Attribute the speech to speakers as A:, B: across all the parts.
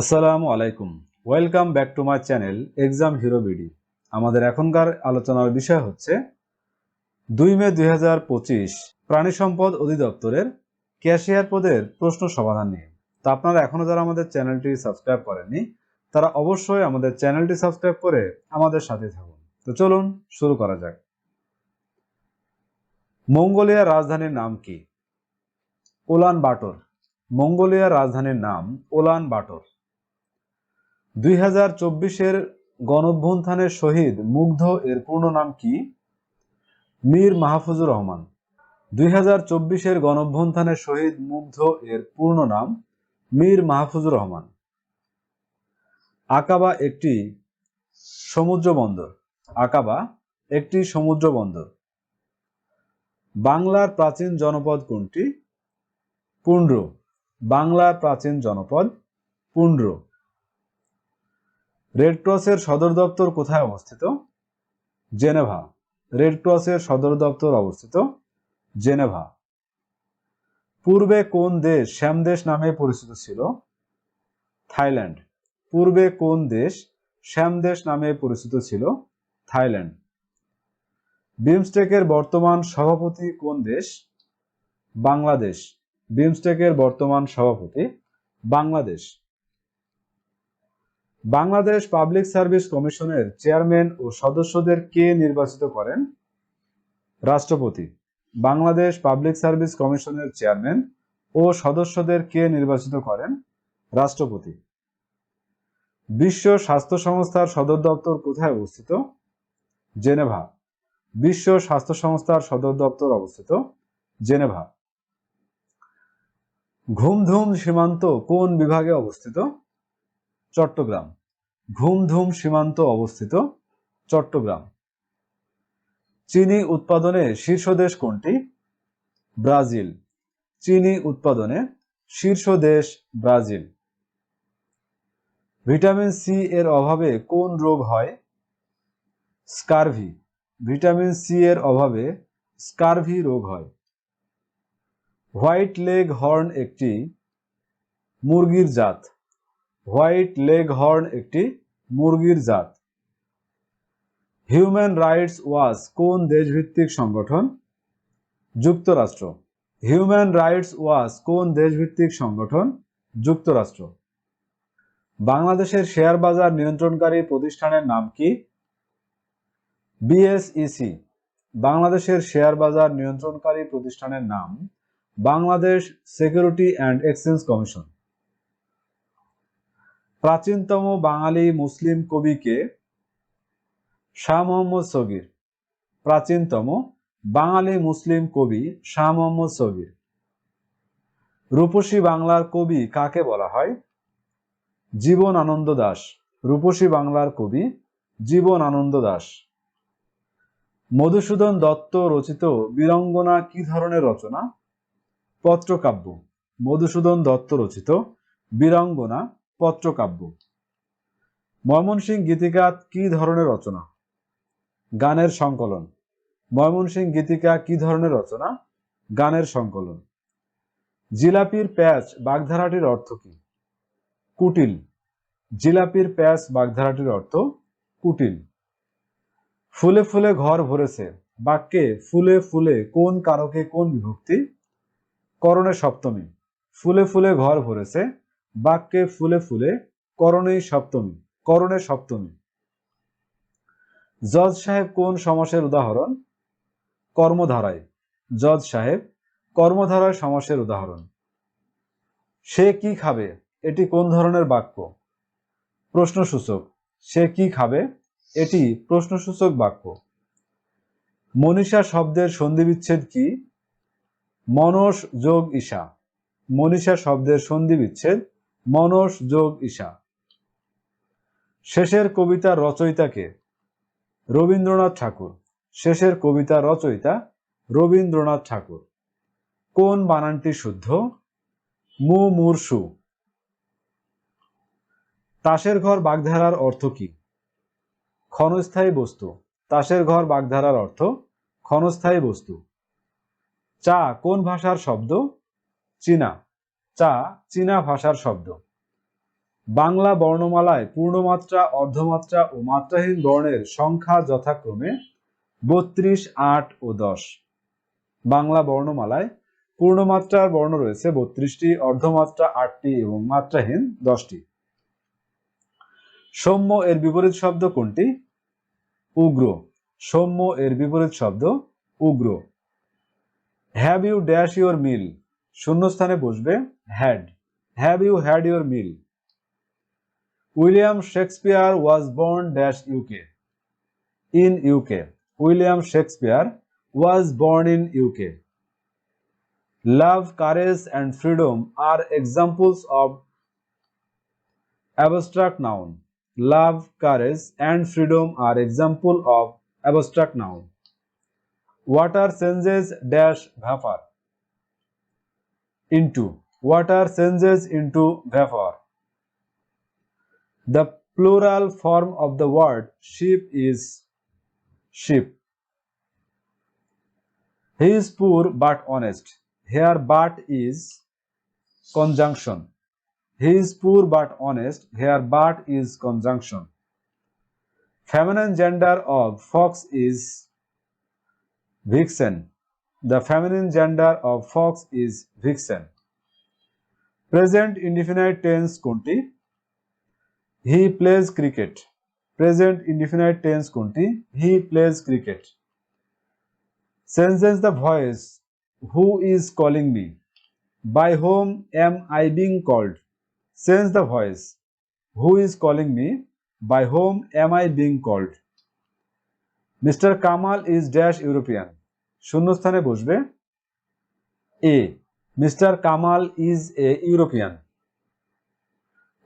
A: আসসালামু আলাইকুম। Welcome back to my channel exam hero BD আমাদের এখনকার আলোচনার বিষয় হচ্ছে দুই মে দুই হাজার পঁচিশ প্রাণী সম্পদ অধিদপ্তরের ক্যাশিয়ার পদের প্রশ্ন সমাধান নিয়ে। তা আপনারা এখনও যারা আমাদের চ্যানেলটি সাবস্ক্রাইব করেননি, তারা অবশ্যই আমাদের চ্যানেলটি সাবস্ক্রাইব করে আমাদের সাথে থাকুন। তো চলুন শুরু করা যাক। মঙ্গোলিয়ার রাজধানীর নাম কি? ওলান বাটর। মঙ্গোলিয়ার রাজধানীর নাম ওলান বাটর। দুই হাজার চব্বিশের শহীদ মুগ্ধ এর পূর্ণ নাম কি? মীর মাহফুজুর রহমান। দুই হাজার চব্বিশের শহীদ মুগ্ধ এর পূর্ণ নাম মীর মাহফুজুর রহমান। আকাবা একটি সমুদ্র বন্দর। আকাবা একটি সমুদ্র বন্দর। বাংলার প্রাচীন জনপদ কোনটি? পুন্ড্র। বাংলার প্রাচীন জনপদ পুন্ড্র। রেড ক্রসের সদর দপ্তর কোথায় অবস্থিত? জেনেভা। রেড ক্রসের সদর দপ্তর অবস্থিত জেনেভা। পূর্বে কোন দেশ শ্যামদেশ নামে পরিচিত ছিল? থাইল্যান্ড। পূর্বে কোন দেশ শ্যামদেশ নামে পরিচিত ছিল? থাইল্যান্ড। বিমস্টেকের বর্তমান সভাপতি কোন দেশ? বাংলাদেশ। বিমস্টেকের বর্তমান সভাপতি বাংলাদেশ। বাংলাদেশ পাবলিক সার্ভিস কমিশনের চেয়ারম্যান ও সদস্যদের কে নির্বাচিত করেন? রাষ্ট্রপতি, বাংলাদেশ পাবলিক সার্ভিস কমিশনের চেয়ারম্যান ও সদস্যদের কে নির্বাচিত করেন? রাষ্ট্রপতি, বিশ্ব স্বাস্থ্য সংস্থার সদর দপ্তর কোথায় অবস্থিত? জেনেভা, বিশ্ব স্বাস্থ্য সংস্থার সদর দপ্তর অবস্থিত? জেনেভা ঘুমধুম সীমান্ত কোন বিভাগে অবস্থিত? চট্টগ্রাম। ঘুমধুম সীমান্ত অবস্থিত চট্টগ্রাম। চিনি উৎপাদনে শীর্ষ দেশ কোনটি? ব্রাজিল। চিনি উৎপাদনে শীর্ষ দেশ ব্রাজিল। ভিটামিন সি এর অভাবে কোন রোগ হয়? স্কারভি। ভিটামিন সি এর অভাবে স্কারভি রোগ হয়। হোয়াইট লেগ হর্ন একটি মুরগির জাত। হোয়াইট লেগ হর্ন একটি মুরগির জাত। হিউম্যান রাইটস ওয়াচ কোন দেশভিত্তিক সংগঠন? যুক্তরাষ্ট্র। হিউম্যান রাইটস ওয়াচ কোন দেশভিত্তিক সংগঠন? যুক্তরাষ্ট্র। বাংলাদেশের শেয়ার বাজার নিয়ন্ত্রণকারী প্রতিষ্ঠানের নাম কি? বিএসইসি বাংলাদেশের শেয়ার বাজার নিয়ন্ত্রণকারী প্রতিষ্ঠানের নাম Bangladesh security and exchange commission. প্রাচীনতম বাঙালি মুসলিম কবিকে শাহ মোহাম্মদ সগির, প্রাচীনতম বাঙালি মুসলিম কবি শাহ মোহাম্মদ সগির। রূপসী বাংলার কবি কাকে বলা হয়? জীবন আনন্দ দাস। রূপসী বাংলার কবি জীবন আনন্দ দাস। মধুসূদন দত্ত রচিত বীরঙ্গনা কি ধরনের রচনা? পত্রকাব্য। মধুসূদন দত্ত রচিত বীরঙ্গনা পত্রকাব্য। ময়মনসিংহ গীতিকা কি ধরনের রচনা? গানের সংকলন। ময়মনসিংহ গীতিকা কি ধরনের রচনা? গানের সংকলন। জিলাপির প্যাচ বাগধারাটির অর্থ কি? কুটিল। জিলাপির প্যাচ বাগধারাটির অর্থ কুটিল। ফুলে ফুলে ঘর ভরেছে। বাক্যে ফুলে ফুলে কোন কারকে কোন বিভক্তি? করণে সপ্তমী। ফুলে ফুলে ঘর ভরেছে। বাক্যে ফুলে ফুলে করণে সপ্তমী করণে সপ্তমী। জজ সাহেব কোন সমাসের উদাহরণ? কর্মধারায়। জজ সাহেব কর্মধারায় সমাসের উদাহরণ। সে কি খাবে? এটি কোন ধরনের বাক্য? প্রশ্নসূচক। সে কি খাবে? এটি প্রশ্নসূচক বাক্য। মনীষা শব্দের সন্ধিবিচ্ছেদ কি? মনস যোগ ঈশা। মনীষা শব্দের সন্ধিবিচ্ছেদ মনস যোগ ঈশা। শেষের কবিতার রচয়িতাকে রবীন্দ্রনাথ ঠাকুর। শেষের কবিতা রচয়িতা রবীন্দ্রনাথ ঠাকুর। কোন বানানটি শুদ্ধ? মু মূর্ষু তাসের ঘর বাগধারার অর্থ কি? ক্ষণস্থায়ী বস্তু। তাসের ঘর বাগধারার অর্থ ক্ষণস্থায়ী বস্তু। চা কোন ভাষার শব্দ? চীনা। চা চীনা ভাষার শব্দ। বাংলা বর্ণমালায় পূর্ণমাত্রা, অর্ধমাত্রা ও মাত্রাহীন বর্ণের সংখ্যা যথাক্রমে বত্রিশ, আট ও দশ। বাংলা বর্ণমালায় পূর্ণমাত্রার বর্ণ রয়েছে বত্রিশটি, অর্ধমাত্রা আটটি এবং মাত্রাহীন দশটি। সৌম্য এর বিপরীত শব্দ কোনটি? উগ্র। সৌম্য এর বিপরীত শব্দ উগ্র। Have you dash your meal শূন্যস্থানে বসবে। had. Have you had your meal? William Shakespeare was born dash UK. In UK. William Shakespeare was born in UK. Love, courage, and freedom are examples of abstract noun. Love, courage, and freedom are example of abstract noun. Water changes dash vapor into water changes into vapor the plural form of the word sheep is sheep he is poor but honest here but is conjunction he is poor but honest. Here, but is conjunction. Feminine gender of fox is vixen. The feminine gender of fox is vixen. Present indefinite tense কোনটি? He plays cricket present indefinite tense কোনটি? He plays cricket sentence the voice who is calling me by home am I being called sentence the voice who is calling me by home am I being called mister Kamal is dash European শূন্যস্থানে বসবে a mister Kamal is a European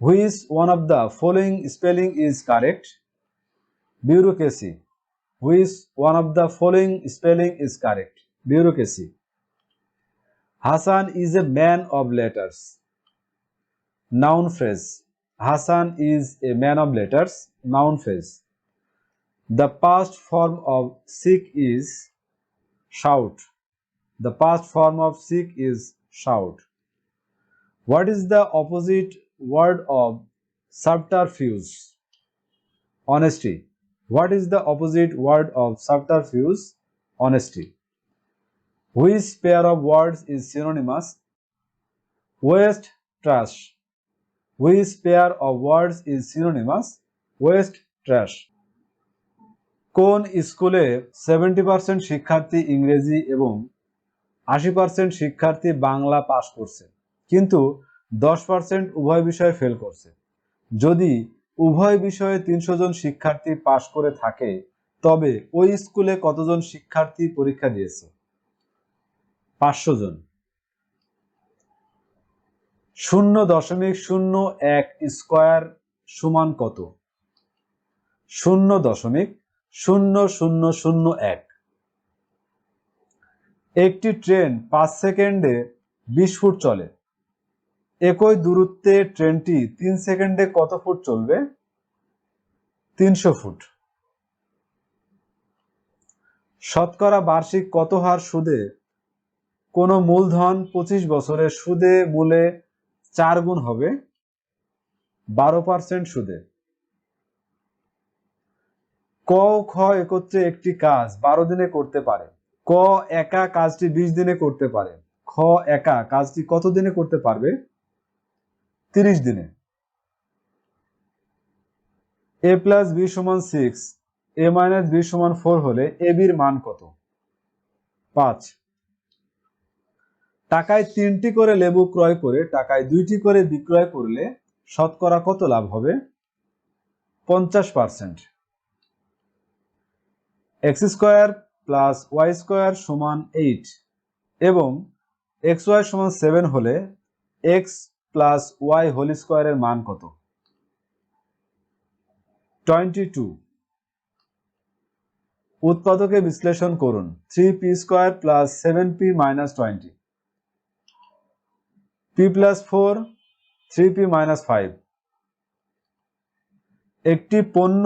A: which one of the following spelling is correct bureaucracy which one of the following spelling is correct bureaucracy Hasan is a man of letters noun phrase hassan is a man of letters noun phrase the past form of seek is shout the past form of seek is shout what is the opposite word of subterfuge honesty what is the opposite word of subterfuge honesty which pair of words is synonymous waste trash which pair of words is synonymous waste trash কোন স্কুলে seventy percent শিক্ষার্থী ইংরেজি এবং আশি percent শিক্ষার্থী বাংলা পাশ করছে, কিন্তু দশ পার্সেন্ট উভয় বিষয়ে ফেল করছে। যদি উভয় বিষয়ে তিনশো জন শিক্ষার্থী পাশ করে থাকে, তবে ওই স্কুলে কতজন শিক্ষার্থী পরীক্ষা দিয়েছে? পাঁচশো জন। শূন্য দশমিক শূন্য এক স্কোয়ার সমান কত? শূন্য দশমিক শূন্য শূন্য শূন্য এক। একটি ট্রেন পাঁচ সেকেন্ডে বিশ ফুট চলে। একই দূরত্বে ট্রেনটি তিন সেকেন্ডে কত ফুট চলবে? তিনশো ফুট। শতকরা বার্ষিক কত হার সুদে? কোনো মূলধন পঁচিশ বছরে সুদে মূলে চার গুণ হবে। বারো পার্সেন্ট সুদে। ক খ একত্রে একটি কাজ বারো দিনে করতে পারে। ক একা কাজটি বিশ দিনে করতে পারে। খ একা কাজটি কত দিনে করতে পারবে? তিরিশ দিনে। এ প্লাস বি সমান সিক্স এ মাইনাস বি সমান ফোর হলে এ বির মান কত? পাঁচ। টাকায় তিনটি করে লেবু ক্রয় করে, টাকায় দুইটি করে বিক্রয় করলে শতকরা কত লাভ হবে? পঞ্চাশ percent X square plus Y square সমান এইট এবং এক্স ওয়াই সমান সেভেন হলে এক্স প্লাস ওয়াই হোল স্কোয়ারের মান কত? টোয়েন্টি টু উৎপাদকে বিশ্লেষণ করুন three P square plus seven P minus twenty P plus four three P minus five একটি পণ্য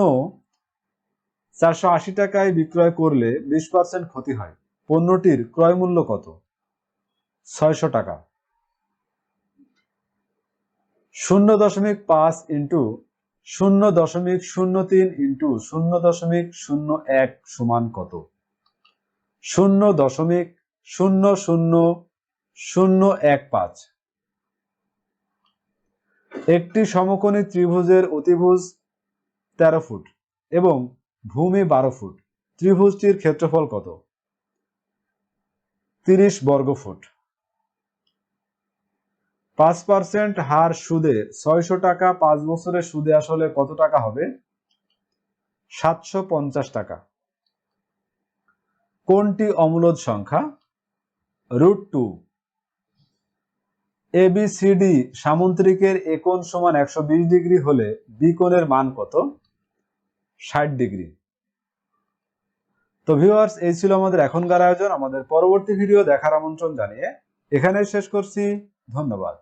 A: চারশো আশি টাকায় বিক্রয় করলে বিশ পার্সেন্ট ক্ষতি হয়। পণ্যটির ক্রয় মূল্য কত? ছয়শো টাকা। শূন্য দশমিক পাঁচ ইন্টু শূন্য দশমিক শূন্য তিন ইন্টু শূন্য দশমিক শূন্য এক সমান কত? শূন্য দশমিক শূন্য শূন্য শূন্য এক পাঁচ। একটি সমকোণী ত্রিভুজের অতিভুজ তেরো ফুট এবং ভূমি বারো ফুট। ত্রিভুজটির ক্ষেত্রফল কত? তিরিশ বর্গ ফুট। পাঁচ পার্সেন্ট হার সুদে ছয়শো টাকা পাঁচ বছরের সুদে আসলে কত টাকা হবে? সাতশো পঞ্চাশ টাকা। কোনটি অমূলদ সংখ্যা? Root two. A B C D সামুদ্রিকের একোণ সমান একশো বিশ ডিগ্রি হলে বি কোণের মান কত? ষাট ডিগ্রি। তো ভিউয়ার্স এই ছিল আমাদের এখনকার আয়োজন। আমাদের পরবর্তী ভিডিও দেখার আমন্ত্রণ জানিয়ে এখানে শেষ করছি। ধন্যবাদ।